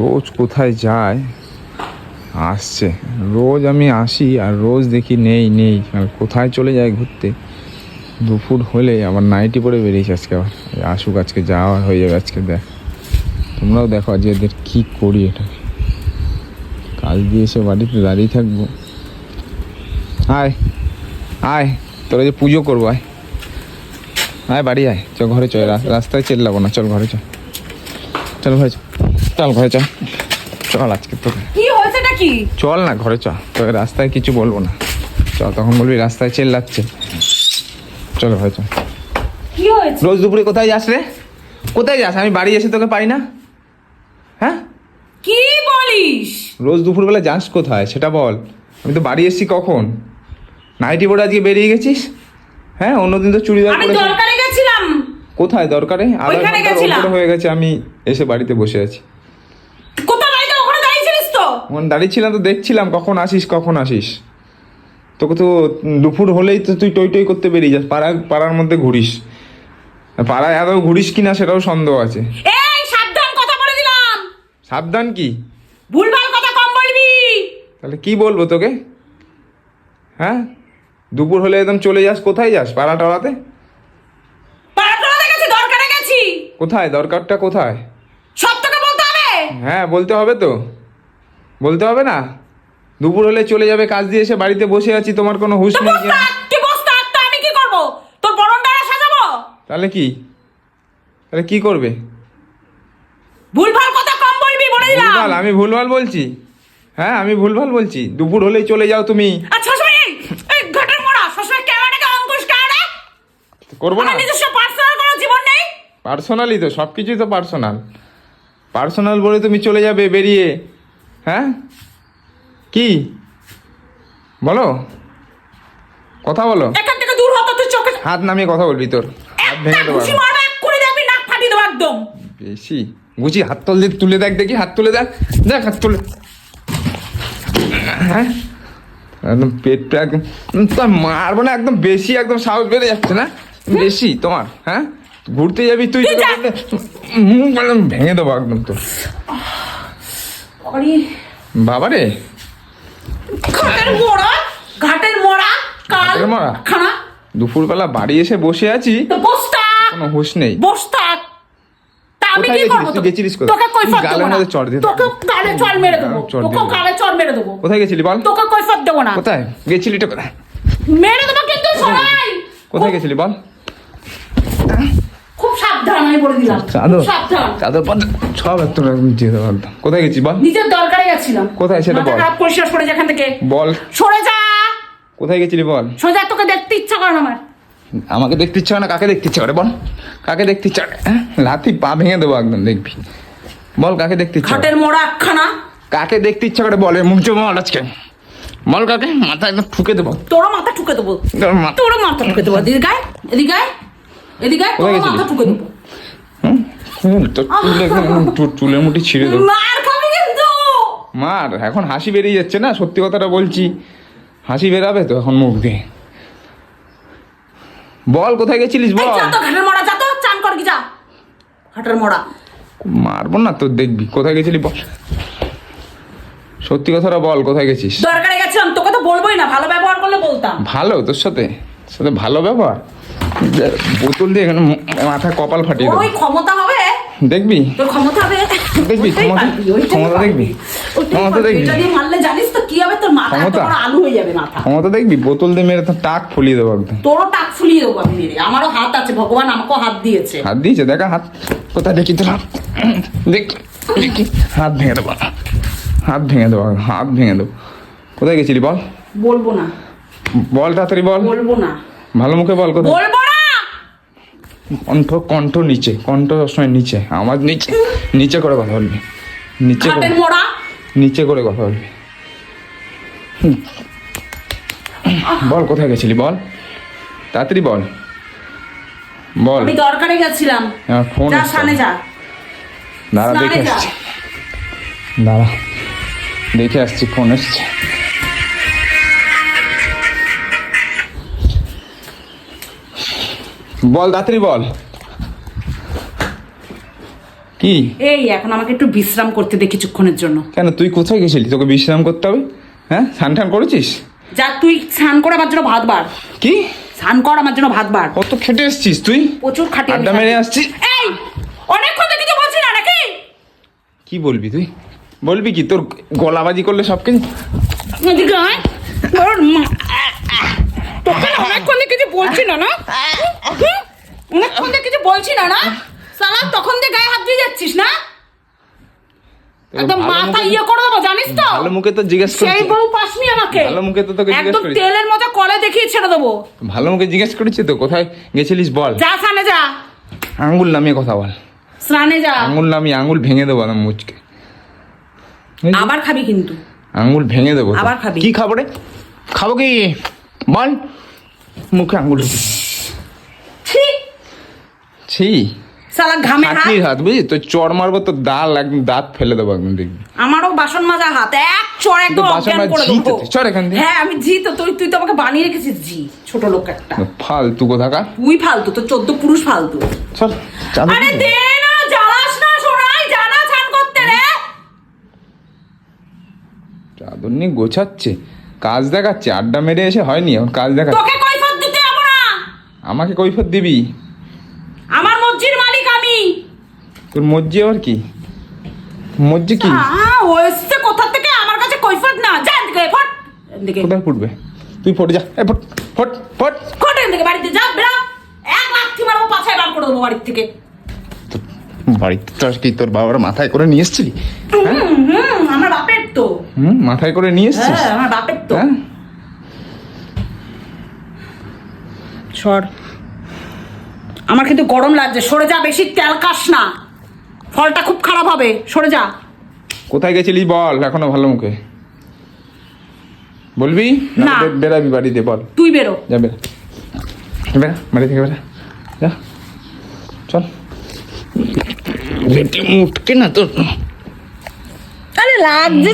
রোজ কোথায় যায়? আসছে। রোজ আমি আসি আর রোজ দেখি নেই নেই। আর কোথায় চলে যায় ঘুরতে? দুপুর হলে আবার নাইটি পরে বেরিয়েছে আজকে আবার। আসুক আজকে যাওয়া হয়ে যাবে আজকে, দেখ। তোমরাও দেখো আজকে এদের কী করি এটা কাজ দিয়ে এসে বাড়িতে দাঁড়িয়ে থাকব। আয় আয়, তোরা যে পুজো করব, আয়। আয় বাড়ি আয়। চল ঘরে রাস- রাস্তায় চেল্লাবো না, চল ঘরে চল। চল ঘরে চল ঘরে চল। চল আজকে তোকে। কি হয়েছেটা কি? চল না ঘরে চল। তোকে রাস্তায় কিছু বলব না। চল তখন বলবি রাস্তায় চেল্লাচ্ছে। চল ঘরে চল। কি হয়েছে? রোজ দুপুরে কোথায় যাস রে? কোথায় যাস? আমি বাড়ি এসে তোকে পাই না। হ্যাঁ? কি বলিস? রোজ দুপুরবেলা যাস কোথায়? সেটা বল। আমি তো বাড়ি এসেছি কখন? নাইটি পরে আজকে বেরিয়ে গেছিস? হ্যাঁ? অন্যদিন তো চুড়িদার পরে কোথায় দরকারে? আধা ওইখানে ঘণ্টার। উপরে হয়ে গেছে আমি এসে বাড়িতে বসে আছি। ওখানে দাঁড়িয়েছিলাম তো? দেখছিলাম কখন আসিস কখন আসিস। তোকে তো দুপুর হলেই তো তুই টই টই করতে বেরিয়ে যাস পাড়ার পাড়ার মধ্যে ঘুরিস। পাড়ায় আদৌ ঘুরিস কিনা সেটাও সন্দেহ আছে। এই সাবধান কথা বলে দিলাম। সাবধান কি? ভুলভাল কথা কম বলবি। তাহলে কি বলব তোকে? হ্যাঁ? দুপুর হলে একদম চলে যাস কোথায় যাস পাড়া টাড়াতে পাড়াটোলাতে গেছি দরকারে গেছি কোথায়? দরকারটা কোথায়? সব তোকে বলতে হবে? হ্যাঁ বলতে হবে তো। বলতে হবে না? দুপুর হলে চলে যাবে কাজ দিয়ে এসে বাড়িতে বসে আছি তোমার কোনো হুঁশ নেই তো আমি কি করব? তোর বরণডারা সাজাবো? তাহলে কি? তাহলে কি করবে? ভুলভাল কথা কম বলবি বলে দিলাম। ভুলভাল আমি ভুলভাল বলছি। হ্যাঁ আমি ভুলভাল বলছি। দুপুর হলেই চলে যাও তুমি। শ্বশুর এই ক্যামেরাটাকে অঙ্কুশ কারে করব না। নিজস্ব নেই পার্সোনালি তো সব কিছুই তো পার্সোনাল পার্সোনাল বলে তুমি চলে যাবে বেরিয়ে। হ্যাঁ? কি? বলো। কথা বলো। এখান থেকে দূর হতো তুই চোখে। হাত নামিয়ে কথা বলবি তোর। হাত ভেঙে দেবো ঘুষি এখন। এক করে দেখবি নাক ফাটিয়ে দেবো একদম। বেশি। গুছি হাত তল তুলে তুলে দেখ দেখি হাত তুলে দেখ। দেখ হাত তুলে। হ্যাঁ? একদম পেটটা একদম মারবো না একদম বেশি একদম সাহস বেড়ে যাচ্ছে না? বেশি তোমার হ্যাঁ? ঘুরতে যাবি তুই? মুখ একদম ভেঙে দেবো একদম তো। বাবারে। ঘাটের মোড়া? ঘাটের মোড়া? কাল মোড়া? খানা? দুপুরবেলা বাড়ি এসে বসে আছি। কোনো হুঁশ নেই। বসতা আমি কি? তুই গেছিলিস কোথায়? তোকে কৈফত গালের দেবো না। মধ্যে চড় দিয়ে তোকে গালে চড় মেরে দেবো। তোকে গালে চড় মেরে দেবো। কোথায় গেছিলি বল? তোকে কৈফত দেবো না। কোথায়? গেছিলি তো কোথায়? মেরে দেবো কিন্তু সবাই। কোথায় গেছিলি বল? সাবধান আমি বলে দিলাম। চাদর সাবধান। চাদর পাদর সব একদম একদম দিয়ে দেবো একদম কোথায় গেছিস বল? নিজের দরকারে গেছিলাম কোথায় সেটা বল। খারাপ পরিষ্কার থেকে। বল। সরে যা। কোথায় গেছিলি বল? সোজা তোকে দেখতে ইচ্ছা করে আমার। আমাকে দেখতে ইচ্ছা করে না কাকে দেখতে ইচ্ছা করে বল? কাকে দেখতে ইচ্ছা করে? হ্যাঁ? লাথি পা ভেঙে দেবো একদম দেখবি। বল কাকে দেখতে ইচ্ছা করে? ঘাটের মোড়া একখানা। কাকে দেখতে ইচ্ছা করে বলে? মুখ জমা বল আজকে। বল কাকে? মাথা একদম ঠুকে দেবো। তোর মাথা ঠুকে দেবো। তোর মাথা ঠুকে দেবো। এদিকে আয়, এদিকে আয়, এদিকে? মাথা ঠুকে দেবো। চুলের মুঠি ছিঁড়ে দেবো। মার এখন হাসি বেরিয়ে যাচ্ছে না? সত্যি কথাটা বলছি। হাসি বেরাবে তো এখন মুখ দিয়ে। বল কোথায় গেছিলিস বল? ঘাটের মোড়া যা তো চান কর যা। ঘাটের মোড়া মারবো না তোর দেখবি। কোথায় গেছিলি বল? সত্যি কথাটা বল কোথায় গেছিস? দরকারে গেছিলাম তোকে তো বলবোই না ভালো ব্যবহার করলে বলতাম। ভালো তোর সাথে? সাথে ভালো ব্যবহার? বোতল দিয়ে এখানে মাথা কপাল ফাটিয়ে দেবো। ওই ক্ষমতা হবে? দেখবি? তোর ক্ষমতা হবে? দেখবি, ক্ষমতা- ক্ষমতা দেখবি? ক্ষমতা দেখবি? এটা দিয়ে মারলে জানিস তো কি হবে? তোর মাথা ক্ষমতা? আলু হয়ে যাবে মাথা। ক্ষমতা দেখবি? বোতল দিয়ে মেরে তোর টাক ফুলিয়ে দেবো একদম। তোরও টাক ফুলিয়ে দেবো আমি মেরে। আমারও হাত আছে ভগবান আমাকেও হাত দিয়েছে। হাত দিয়েছে? দেখা হাত কোথায় দেখি তোর হাত দেখি দেখি। হাত ভেঙে দেবো। হাত ভেঙে দেবো হাত ভেঙে দেবো। কোথায় গেছিলি বল? বলব না। বল তাড়াতাড়ি বল। বলব না। ভালো মুখে বল কোথায়? কণ্ঠ কণ্ঠ নিচে কণ্ঠ সবসময় নিচে। আমার নিচে নিচে করে কথা বলবি। নিচে করে নিচে করে কথা বলবি। বল কোথায় গেছিলি? বল। তাড়াতাড়ি বল। বল। আমি দরকারে গেছিলাম। আমার ফোন যা সামনে যা। দাঁড়া দেখে। আসছি। দাঁড়া। দেখে আসছি ফোন এসছে বল তাড়াতাড়ি বল। কি? এই এখন আমাকে একটু বিশ্রাম করতে দে কিছুক্ষণের জন্য। কেন তুই কোথায় গেছিলি? তোকে বিশ্রাম করতে হবে? হ্যাঁ? স্নান টান করেছিস? যা তুই স্নান করে আমার জন্য ভাত বার। কি? স্নান কর আমার জন্য ভাত বার। কত খেটে এসছিস তুই? প্রচুর খাটিয়ে আড্ডা মেরে আসছিস? এই অনেকক্ষণ থেকে কিছু বলছি না নাকি? কি বলবি তুই? বলবি কি তোর গলাবাজি করলে সব কিছু? তোর মা- তোকে না অনেকক্ষণ থেকে কিছু বলছি না না? অনেকক্ষণ থেকে কিছু বলছি না না? সালা তখন দিয়ে গায়ে হাত দিয়ে যাচ্ছিস না? একদম মাথা ইয়ে করে দেবো জানিস তো? ভালো মুখে তো জিজ্ঞেস সেই বউ পাসনি আমাকে। ভালো মুখে তো তোকে জিজ্ঞেস একদম তেলের মতো কলে দেখিয়ে ছেড়ে দেবো। ভালো মুখে জিজ্ঞেস করেছি তো কোথায় গেছিলিস বল। যা সামনে যা। আঙ্গুল নামিয়ে কথা বল। স্নানে যা। আঙ্গুল নামিয়ে আঙ্গুল ভেঙে দেবো না মুচকে। আবার খাবি কিন্তু। আঙ্গুল ভেঙে দেবো আবার খাবি? কি খাব রে? খাব কি? বল। মুখে আঙ্গুল ছি! ছি। সালা ঘামে হাত। হাত বুঝলি? তো চড় মারবো তো দাল একদম দাঁত ফেলে দেবো একদম দেখবি? আমারও বাসন মাজা হাত। এক চড় একদম বাসন অজ্ঞান মাজা করে দেবো। চড় এখান থেকে। হ্যাঁ আমি জি তো তুই তুই তো আমাকে বানিয়ে রেখেছিস জি ছোট লোক একটা। ফালতু কোথাকার? তুই ফালতু তো চোদ্দ পুরুষ ফালতু। চল চাদর আরে দে। দে না জ্বালাস না সোনাই জানা ছান করতে রে। চাদর নিয়ে গোছাচ্ছে কাজ দেখাচ্ছে আড্ডা মেরে এসে হয়নি এখন কাজ দেখাচ্ছে তোকে কৈফত দিতে যাব না আমাকে কৈফত দিবি? আমার মসজির মালিক আমি। তোর মজ্জি আবার কি? মজ্জি কি? ও এসছে কোথা থেকে? আমার কাছে কৈফত না। যা এদিকে ফট। এদিকে। কোথায় ফুটবে? তুই ফটে যা। এ ফট ফট ফট। ফট এদিকে বাড়িতে যা বেড়া। এক লাথি মারবো পাছায় বার করে দেবো বাড়ির থেকে। বাড়িতে তো কি তোর বাবার মাথায় করে নিয়ে এসছিলি? হ্যাঁ? আমার বাপের তো। হুম মাথায় করে নিয়ে এসছিস? হ্যাঁ আমার বাপের তো। হ্যাঁ? সর। আমার কিন্তু গরম লাগছে। সরে যা বেশি তেল কাস না। ফলটা খুব খারাপ হবে। সরে যা। কোথায় গেছিলি বল? এখনও ভালো মুখে। বলবি? না। বেরাবি বাড়িতে বল। তুই বেরো। যা বেরা বেরা বাড়ি থেকে বেরা যা। চল। মুটকে না তোর। আরে লাগছে